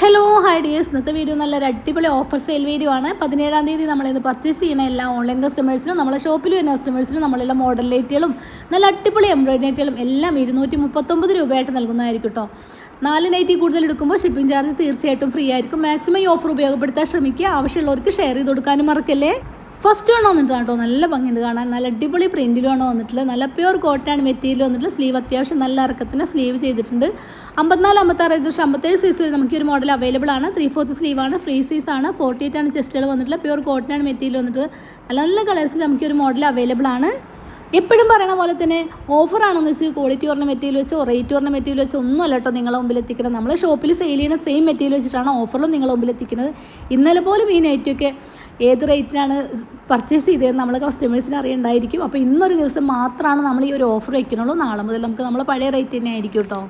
Hello hi dears ഇന്നത്തെ video നല്ലൊരു അടിപൊളി ഓഫർ സെയിൽ വീഡിയോ ആണ്. പതിനേഴാം തീയതി നമ്മളിന്ന് പർച്ചേസ് ചെയ്യുന്ന എല്ലാ ഓൺലൈൻ കസ്റ്റമേഴ്സിനും നമ്മളെ ഷോപ്പിൽ വരുന്ന കസ്റ്റമേഴ്സിനും നമ്മളുടെ മോഡൽ ലൈറ്റുകളും നല്ല അടിപൊളി എംബ്രോയിഡറി നൈറ്റുകളും എല്ലാം ഇരുന്നൂറ്റി മുപ്പത്തൊമ്പത് രൂപയായിട്ട് നൽകുന്നതായിരിക്കും കേട്ടോ നാല് നൈറ്റി കൂടുതൽ എടുക്കുമ്പോൾ ഷിപ്പിംഗ് ചാർജ് തീർച്ചയായിട്ടും ഫ്രീ ആയിരിക്കും. മാക്സിമം ഈ ഓഫർ ഉപയോഗപ്പെടുത്താൻ ശ്രമിക്കുക. ആവശ്യമുള്ളവർക്ക് ഷെയർ ചെയ്ത് കൊടുക്കാനും മറക്കല്ലേ? ഫസ്റ്റ് വേണം വന്നിട്ട് കേട്ടോ. നല്ല ഭംഗിയുണ്ട് കാണാൻ. നല്ല അടിപൊളി പ്രിന്റിലാണ് വന്നിട്ടുള്ളത്. നല്ല പ്യൂർ കോട്ടൺ മെറ്റീരിയൽ വന്നിട്ടുള്ള സ്ലീവ് അത്യാവശ്യം നല്ല ഇറക്കത്തിന് സ്ലീവ് ചെയ്തിട്ടുണ്ട്. അമ്പത്തിനാല് അമ്പത്താറ് ഏകദേശം അമ്പത്തേഴ് സൈസ് വരെ നമുക്ക് ഒരു മോഡൽ അവൈലബിൾ ആണ്. ത്രീ ഫോർത്ത് സ്ലീവ് ആണ് ഫ്രീ സൈസ് ആണ്. ഫോർട്ടി എയ്റ്റ് ആണ് ചെസ്റ്റുകൾ വന്നിട്ടുള്ള പ്യൂർ കോട്ടൺ മെറ്റീരിയൽ വന്നിട്ട് നല്ല നല്ല കളേഴ്സിൽ നമുക്ക് ഒരു മോഡൽ അവൈലബിൾ ആണ്. എപ്പോഴും പറയണ പോലെ തന്നെ ഓഫർ ആണെന്ന് വെച്ച് ക്വാളിറ്റി പറഞ്ഞ മെറ്റീരിയൽ വെച്ചോ റേറ്റ് പറഞ്ഞ മെറ്റീരിയൽ വെച്ചോ ഒന്നും അല്ല കേട്ടോ നിങ്ങളെ മുമ്പിൽ എത്തിക്കണം നമ്മൾ ഷോപ്പിൽ സെയിൽ ചെയ്യുന്ന സെയിം മെറ്റീരിയൽ വെച്ചിട്ടാണ് ഓഫറിലും നിങ്ങളുടെ മുമ്പിൽ എത്തിക്കുന്നത്. ഇന്നലെ പോലും ഈ നെറ്റൊക്കെ ഏത് റേറ്റിനാണ് പർച്ചേസ് ചെയ്തതെന്ന് നമ്മൾ കസ്റ്റമേഴ്സിന് അറിയണ്ടായിരിക്കും. അപ്പോൾ ഇന്നൊരു ദിവസം മാത്രമാണ് നമ്മൾ ഈ ഒരു ഓഫർ വയ്ക്കണുള്ളൂ നാളെ മുതൽ നമുക്ക് നമ്മൾ പഴയ റേറ്റ് തന്നെ ആയിരിക്കും കേട്ടോ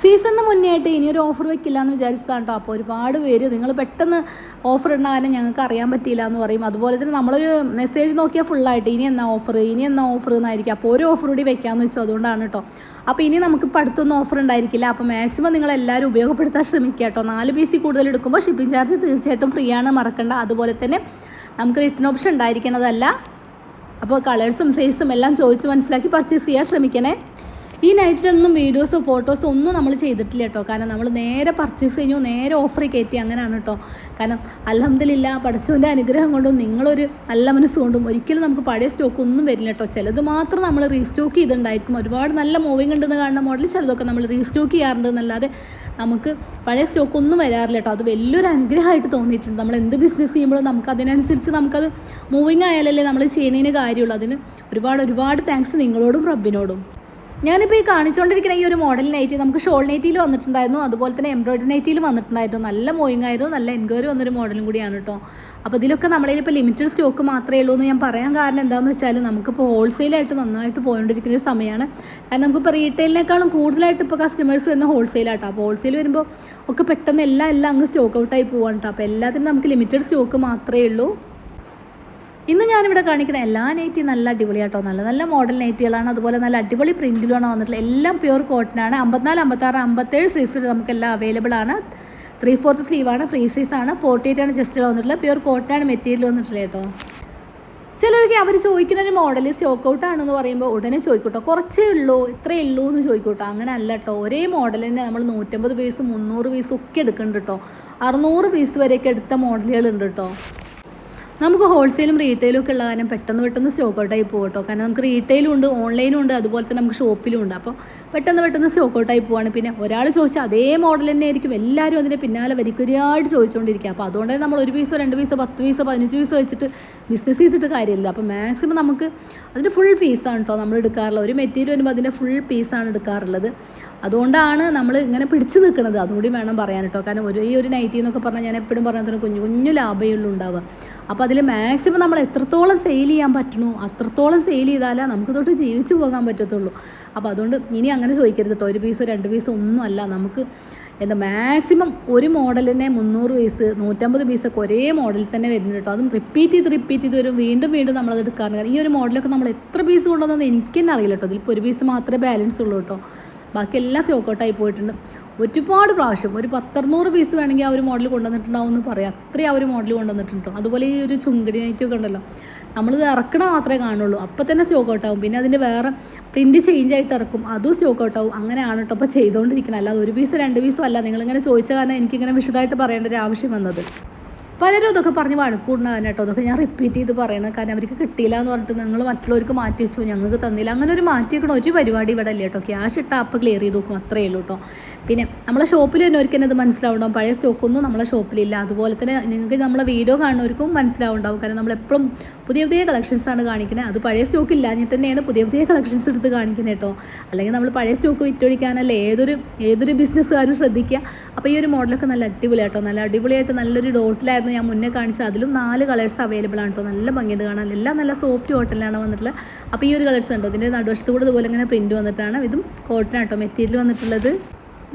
സീസണിന് മുന്നേ ആയിട്ട് ഇനി ഒരു ഓഫർ വെക്കില്ല എന്ന് വിചാരിച്ചതാണ് കേട്ടോ അപ്പോൾ ഒരുപാട് പേര് നിങ്ങൾ പെട്ടെന്ന് ഓഫർ ഇടുന്ന കാര്യം ഞങ്ങൾക്ക് അറിയാൻ പറ്റിയില്ല എന്ന് പറയും. അതുപോലെ തന്നെ നമ്മളൊരു മെസ്സേജ് നോക്കിയാൽ ഫുള്ളായിട്ട് ഇനി എന്നാ ഓഫർ ഇനി എന്നാ ഓഫർ എന്നായിരിക്കും. അപ്പോൾ ഒരു ഓഫർ കൂടി വെക്കാമെന്ന് വെച്ചു. അതുകൊണ്ടാണ് കേട്ടോ അപ്പോൾ ഇനി നമുക്ക് അടുത്തൊന്നും ഓഫർ ഉണ്ടായിരിക്കില്ല. അപ്പോൾ മാക്സിമം നിങ്ങൾ എല്ലാവരും ഉപയോഗപ്പെടുത്താൻ ശ്രമിക്കുക കേട്ടോ നാല് പീസിൽ കൂടുതൽ എടുക്കുമ്പോൾ ഷിപ്പിംഗ് ചാർജ് തീർച്ചയായിട്ടും ഫ്രീ ആണ് മറക്കണ്ട. അതുപോലെ തന്നെ നമുക്ക് റിട്ടേൺ ഓപ്ഷൻ ഉണ്ടായിരിക്കുന്നതല്ല അപ്പോൾ കളേഴ്സും സൈസും എല്ലാം ചോദിച്ച് മനസ്സിലാക്കി പർച്ചേസ് ചെയ്യാൻ ശ്രമിക്കണേ. ഈ നൈറ്റിലൊന്നും വീഡിയോസോ ഫോട്ടോസോ ഒന്നും നമ്മൾ ചെയ്തിട്ടില്ല കേട്ടോ. കാരണം നമ്മൾ നേരെ പർച്ചേസ് കഴിഞ്ഞു നേരെ ഓഫറിൽ കയറ്റി. അങ്ങനെയാണ് കേട്ടോ. കാരണം അലഹമ്മദില്ല പഠിച്ചവന്റെ അനുഗ്രഹം കൊണ്ടും നിങ്ങളൊരു നല്ല മനസ്സുകൊണ്ടും ഒരിക്കലും നമുക്ക് പഴയ സ്റ്റോക്ക് ഒന്നും വരില്ല കേട്ടോ. ചിലത് മാത്രം നമ്മൾ റീസ്റ്റോക്ക് ചെയ്തിട്ടുണ്ടായിരിക്കും. ഒരുപാട് നല്ല മൂവിങ് ഉണ്ടെന്ന് കാണുന്ന മോഡൽ ചിലതൊക്കെ നമ്മൾ റീസ്റ്റോക്ക് ചെയ്യാറുണ്ട് എന്നല്ലാതെ നമുക്ക് പഴയ സ്റ്റോക്ക് ഒന്നും വരാറില്ല കേട്ടോ. അത് വലിയൊരു അനുഗ്രഹമായിട്ട് തോന്നിയിട്ടുണ്ട്. നമ്മൾ എന്ത് ബിസിനസ് ചെയ്യുമ്പോഴും നമുക്ക് അതിനനുസരിച്ച് നമുക്കത് മൂവിങ് ആയാലല്ലേ നമ്മൾ ചെയ്യുന്നതിന് കാര്യമുള്ളൂ. അതിന് ഒരുപാട് ഒരുപാട് താങ്ക്സ് നിങ്ങളോടും റബ്ബിനോടും. ഞാനിപ്പോൾ ഈ കാണിച്ചുകൊണ്ടിരിക്കുന്ന ഈ ഒരു മോഡൽ നൈറ്റി നമുക്ക് ഷോൾ നൈറ്റിയിൽ വന്നിട്ടുണ്ടായിരുന്നു. അതുപോലെ തന്നെ എംബ്രോയിഡറി നൈറ്റിയിൽ വന്നിട്ടുണ്ടായിരുന്നു. നല്ല മോയിങ് ആയിരുന്നു. നല്ല എൻക്വയറി വന്നൊരു മോഡലും കൂടിയാണ് കേട്ടോ അപ്പോൾ ഇതിലൊക്കെ നമ്മളിൽ ഇപ്പോൾ ലിമിറ്റഡ് സ്റ്റോക്ക് മാത്രമേ ഉള്ളൂ എന്ന് ഞാൻ പറയാൻ കാരണം എന്താണെന്ന് വെച്ചാൽ നമുക്കിപ്പോൾ ഹോൾസെയിലായിട്ട് നന്നായിട്ട് പോയിക്കൊണ്ടിരിക്കുന്ന ഒരു സമയമാണ് കാരണം നമുക്കിപ്പോൾ റീറ്റെയിലിനേക്കാളും കൂടുതലായിട്ട് ഇപ്പോൾ കസ്റ്റമേഴ്സ് വരുന്ന ഹോൾസെയിലാട്ടോ അപ്പോൾ ഹോൾസെയിൽ വരുമ്പോൾ ഒക്കെ പെട്ടെന്ന് എല്ലാം എല്ലാം അങ്ങ് സ്റ്റോക്ക് ഔട്ടായി പോവാണ് കേട്ടോ അപ്പോൾ എല്ലാത്തിനും നമുക്ക് ലിമിറ്റഡ് സ്റ്റോക്ക് മാത്രമേ ഉള്ളൂ. ഇന്ന് ഞാനിവിടെ കാണിക്കുന്ന എല്ലാ നൈറ്റിയും നല്ല അടിപൊളിയാട്ടോ. നല്ല നല്ല മോഡൽ നൈറ്റികളാണ് അതുപോലെ നല്ല അടിപൊളി പ്രിന്റിലുമാണ് വന്നിട്ടുള്ളത്. എല്ലാം പ്യുവർ കോട്ടനാണ് അമ്പത്തിനാല് അമ്പത്താറ് അമ്പത്തേഴ് സൈസിൽ നമുക്കെല്ലാം അവൈലബിൾ ആണ്. ത്രീ ഫോർത്ത് സ്ലീവാണ് ഫ്രീ സൈസാണ് ഫോർട്ടി എയ്റ്റ് ആണ് ജസ്റ്റ് വന്നിട്ടുള്ളത്. പ്യുവർ കോട്ടനാണ് മെറ്റീരിയൽ വന്നിട്ടുള്ളത് കേട്ടോ. ചിലർക്ക് അവർ ചോദിക്കുന്ന ഒരു മോഡൽ സ്റ്റോക്ക് ഔട്ട് ആണെന്ന് പറയുമ്പോൾ ഉടനെ ചോദിക്കൂട്ടോ. കുറച്ചേ ഉള്ളൂ ഇത്രയേ ഉള്ളൂ എന്ന് ചോദിക്കൂട്ടോ. അങ്ങനെ അല്ല കേട്ടോ. ഒരേ മോഡൽ തന്നെ നമ്മൾ നൂറ്റമ്പത് പീസ് മുന്നൂറ് പീസ് ഒക്കെ എടുക്കുന്നുണ്ട് കേട്ടോ. അറുന്നൂറ് പീസ് വരെയൊക്കെ എടുത്ത മോഡലുകൾ ഉണ്ട് കേട്ടോ. നമുക്ക് ഹോൾസെയിലും റീറ്റെയിലും ഒക്കെ ഉള്ള കാരണം പെട്ടെന്ന് പെട്ടെന്ന് സ്റ്റോക്ക് ഔട്ടായി പോകും കേട്ടോ. കാരണം നമുക്ക് റീറ്റെയിലും ഉണ്ട് ഓൺലൈനും ഉണ്ട് അതുപോലെ തന്നെ നമുക്ക് ഷോപ്പിലും ഉണ്ട്. അപ്പോൾ പെട്ടെന്ന് പെട്ടെന്ന് സ്റ്റോക്ക് ഔട്ടായി പോവാണ്. പിന്നെ ഒരാൾ ചോദിച്ചാൽ അതേ മോഡൽ തന്നെ ആയിരിക്കും. എല്ലാവരും അതിന്റെ പിന്നാലെ വരിക്കൊരിയായിട്ട് ചോദിച്ചുകൊണ്ടിരിക്കുക അപ്പോൾ അതുകൊണ്ട് നമ്മൾ ഒരു പീസോ രണ്ട് പീസോ പത്ത് പീസോ പതിനഞ്ച് പീസോ വെച്ചിട്ട് ബിസിനസ് ചെയ്തിട്ട് കാര്യമില്ല. അപ്പോൾ മാക്സിമം നമുക്ക് അതിന്റെ ഫുൾ ഫീസാണ് കേട്ടോ നമ്മൾ എടുക്കാറുള്ളത്. ഒരു മെറ്റീരിയൽ വരുമ്പോൾ അതിന്റെ ഫുൾ പീസാണ് എടുക്കാറുള്ളത്. അതുകൊണ്ടാണ് നമ്മൾ ഇങ്ങനെ പിടിച്ചു നിൽക്കുന്നത്. അതുകൂടി വേണം പറയാൻ കേട്ടോ കാരണം ഒരു ഈ ഒരു നൈറ്റി എന്നൊക്കെ പറഞ്ഞാൽ ഞാൻ എപ്പോഴും പറഞ്ഞതിന് കുഞ്ഞു കുഞ്ഞു ലാഭമേ ഉള്ളൂ ഉണ്ടാവുക. അപ്പോൾ അതിൽ മാക്സിമം നമ്മൾ എത്രത്തോളം സെയിൽ ചെയ്യാൻ പറ്റണോ അത്രത്തോളം സെയിൽ ചെയ്താലേ നമുക്ക് തൊട്ട് ജീവിച്ചു പോകാൻ പറ്റത്തുള്ളൂ. അപ്പോൾ അതുകൊണ്ട് ഇനി അങ്ങനെ ചോദിക്കരുത് കേട്ടോ ഒരു പീസോ രണ്ട് പീസോ ഒന്നും അല്ല. നമുക്ക് എന്താ മാക്സിമം ഒരു മോഡലിനെ മുന്നൂറ് പീസ് നൂറ്റമ്പത് പീസൊക്കെ ഒരേ മോഡലിൽ തന്നെ വരുന്നുണ്ട് കേട്ടോ അതും റിപ്പീറ്റ് ചെയ്ത് റിപ്പീറ്റ് ചെയ്ത് വരും. വീണ്ടും വീണ്ടും നമ്മളത് എടുക്കാറുണ്ട്. കാരണം ഈ ഒരു മോഡലൊക്കെ നമ്മൾ എത്ര പീസ് കൊണ്ടുവന്നെന്ന് എനിക്ക് തന്നെ അറിയില്ല കേട്ടോ ഇതിലിപ്പോൾ ഒരു പീസ് മാത്രമേ ബാലൻസ് ഉള്ളൂ കേട്ടോ ബാക്കി എല്ലാം സ്റ്റോക്ക് ഔട്ടായി പോയിട്ടുണ്ട്. ഒരുപാട് പ്രാവശ്യം ഒരു പത്തറുന്നൂറ് പീസ് വേണമെങ്കിൽ ആ ഒരു മോഡൽ കൊണ്ടുവന്നിട്ടുണ്ടാവും എന്ന് പറയാം. അത്രയും ആ ഒരു മോഡൽ കൊണ്ടുവന്നിട്ടുണ്ടോ. അതുപോലെ ഈ ഒരു ചുങ്കടി നൈറ്റൊക്കെ ഉണ്ടല്ലോ. നമ്മളിത് ഇറക്കണ മാത്രമേ കാണുള്ളൂ. അപ്പോൾ തന്നെ സ്റ്റോക്ക് ഔട്ട് ആവും. പിന്നെ അതിന്റെ വേറെ പ്രിന്റ് ചേഞ്ച് ആയിട്ട് ഇറക്കും. അതും സ്റ്റോക്ക് ഔട്ട് ആവും. അങ്ങനെയാണ് കേട്ടോ അപ്പോൾ ചെയ്തുകൊണ്ടിരിക്കുന്നത്. അല്ലാതെ ഒരു പീസ് രണ്ട് പീസും അല്ല. നിങ്ങളിങ്ങനെ ചോദിച്ച കാരണം എനിക്കിങ്ങനെ വിശദമായിട്ട് പറയേണ്ട ഒരു ആവശ്യം വന്നത്. പലരും ഇതൊക്കെ പറഞ്ഞ് വഴക്കൂടുന്നതാണ് കേട്ടോ അതൊക്കെ ഞാൻ റിപ്പീറ്റ് ചെയ്ത് പറയണം കാരണം അവർക്ക് കിട്ടിയില്ല എന്ന് പറഞ്ഞിട്ട് നിങ്ങൾ മറ്റുള്ളവർക്ക് മാറ്റി വെച്ചു. ഞങ്ങൾക്ക് തന്നില്ല. അങ്ങനെ ഒരു മാറ്റി വെക്കണ ഒരു പരിപാടി ഇവിടെ ഇല്ല കേട്ടോ ക്യാഷ് ഇട്ട ആപ്പ് ക്ലിയർ ചെയ്ത് നോക്കും. അത്രയേ ഉള്ളൂ കേട്ടോ പിന്നെ നമ്മളെ ഷോപ്പിൽ തന്നെ ഒരിക്കലും അത് മനസ്സിലാവുണ്ടാവും. പഴയ സ്റ്റോക്കൊന്നും നമ്മളെ ഷോപ്പിലില്ല അതുപോലെ തന്നെ നിങ്ങൾക്ക് നമ്മളെ വീഡിയോ കാണുന്നവർക്കും മനസ്സിലാവുണ്ടാവും. കാരണം നമ്മളെപ്പോഴും പുതിയ പുതിയ കളക്ഷൻസ് ആണ് കാണിക്കുന്നത് അത് പഴയ സ്റ്റോക്ക് ഇല്ലാഞ്ഞിൽ തന്നെയാണ് പുതിയ പുതിയ കളക്ഷൻസ് എടുത്ത് കാണിക്കുന്നത് കേട്ടോ അല്ലെങ്കിൽ നമ്മൾ പഴയ സ്റ്റോക്ക് വിറ്റൊഴിക്കാനല്ല ഏതൊരു ഏതൊരു ബിസിനസ്സുകാരും ശ്രദ്ധിക്കുക അപ്പോൾ ഈ ഒരു മോഡലൊക്കെ നല്ല അടിപൊളി കേട്ടോ നല്ല അടിപൊളിയായിട്ട് നല്ലൊരു ഡോട്ടിലായിരുന്നു ഞാൻ മുന്നേ കാണിച്ചത്. അതിലും നാല് കളേഴ്സ് അവൈലബിൾ ആണ് കേട്ടോ നല്ല ഭംഗിയുണ്ട് കാണാൻ. എല്ലാം നല്ല സോഫ്റ്റ് കോട്ടനിലാണ് വന്നിട്ടുള്ളത് അപ്പോൾ ഈ ഒരു കളേഴ്സ് ഉണ്ടോ? ഇതിന്റെ നടുവശത്ത് കൂടെ ഇതുപോലെ ഇങ്ങനെ പ്രിന്റ് വന്നിട്ടാണ്. ഇതും കോട്ടൺ കേട്ടോ മെറ്റീരിയൽ വന്നിട്ടുള്ളത്.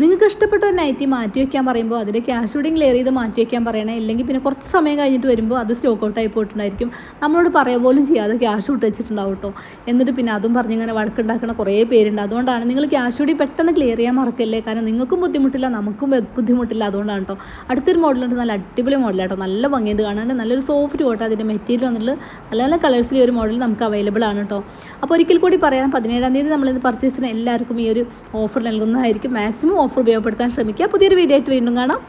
നിങ്ങൾക്ക് ഇഷ്ടപ്പെട്ട ഒരു നൈറ്റി മാറ്റി വയ്ക്കാൻ പറയുമ്പോൾ അതിന്റെ ക്യാഷ് കൂടി ക്ലിയർ ചെയ്ത് മാറ്റി വയ്ക്കാൻ പറയണേ. ഇല്ലെങ്കിൽ പിന്നെ കുറച്ച് സമയം കഴിഞ്ഞിട്ട് വരുമ്പോൾ അത് സ്റ്റോക്ക് ഔട്ട് ആയി പോയിട്ടുണ്ടായിരിക്കും. നമ്മളോട് പറയുക പോലും ചെയ്യാതെ ക്യാഷ് വിട്ട് വെച്ചിട്ടുണ്ടാവും കേട്ടോ. എന്നിട്ട് പിന്നെ അതും പറഞ്ഞ് ഇങ്ങനെ വഴക്കുണ്ടാക്കുന്ന കുറേ പേരുണ്ട്. അതുകൊണ്ടാണ് നിങ്ങൾ ക്യാഷ് കൂടി പെട്ടെന്ന് ക്ലിയർ ചെയ്യാൻ മറക്കല്ലേ? കാരണം നിങ്ങൾക്കും ബുദ്ധിമുട്ടില്ല നമുക്കും ബുദ്ധിമുട്ടില്ല. അതുകൊണ്ടാണ് കേട്ടോ. അടുത്തൊരു മോഡലുണ്ട് നല്ല അടിപൊളി മോഡലാട്ടോ നല്ല ഭംഗിയുണ്ട്. കാണാൻ നല്ലൊരു സോഫ്റ്റ് കോട്ടോ അതിന്റെ മെറ്റീരിയൽ വന്നിട്ടുള്ള നല്ല നല്ല കളേഴ്സിലെ ഒരു മോഡൽ നമുക്ക് അവൈലബിൾ ആണ് കേട്ടോ. അപ്പോൾ ഒരിക്കൽ കൂടി പറയാം പതിനേഴാം തീയതി നമ്മളിത് പർച്ചേസിന് എല്ലാവർക്കും ഈ ഒരു ഓഫർ നൽകുന്നതായിരിക്കും. മാക്സിമം ഓഫർ ഉപയോഗപ്പെടുത്താൻ ശ്രമിക്കുക. പുതിയൊരു വീഡിയോ ആയിട്ട് വീണ്ടും കാണാം.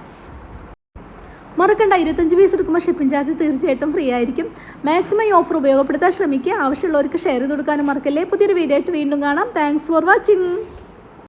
മറക്കണ്ട ഇരുപത്തഞ്ച് പീസ് എടുക്കുമ്പോൾ ഷിപ്പിംഗ് ചാർജ് തീർച്ചയായിട്ടും ഫ്രീ ആയിരിക്കും. മാക്സിമം ഈ ഓഫർ ഉപയോഗപ്പെടുത്താൻ ശ്രമിക്കുക. ആവശ്യമുള്ളവർക്ക് ഷെയർ ചെയ്ത് കൊടുക്കാനും മറക്കല്ലേ. പുതിയൊരു വീഡിയോ ആയിട്ട് വീണ്ടും കാണാം. Thanks for watching